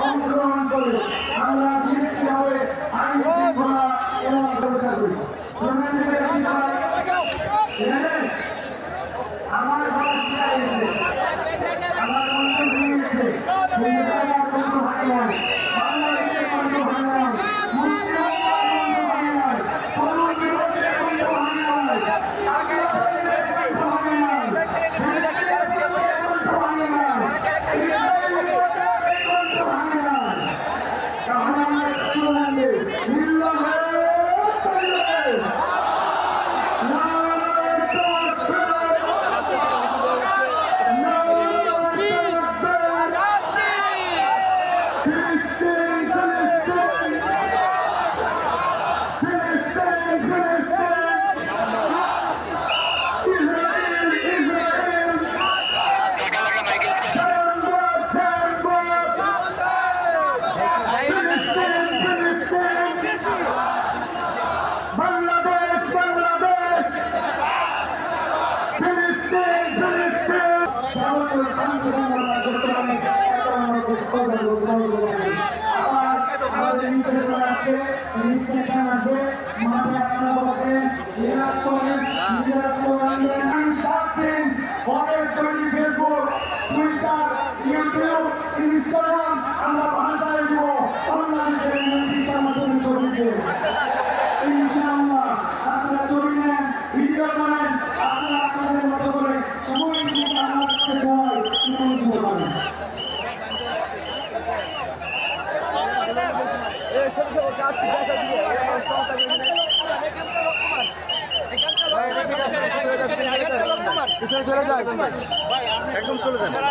অংশগ্রহণ আমার আমার আমাদের সহযোগিতা সহযোগিতা করি। আবার আমাদের নির্দেশনা আসবে ইনস্ট্রাকশন আসবে মাঠে আপনারা বসেন রিলাক্স করেন রিলাক্স করেন সাত দিন ইনশাআল্লাহ নিয়োজিত করেন একদম চলে যান।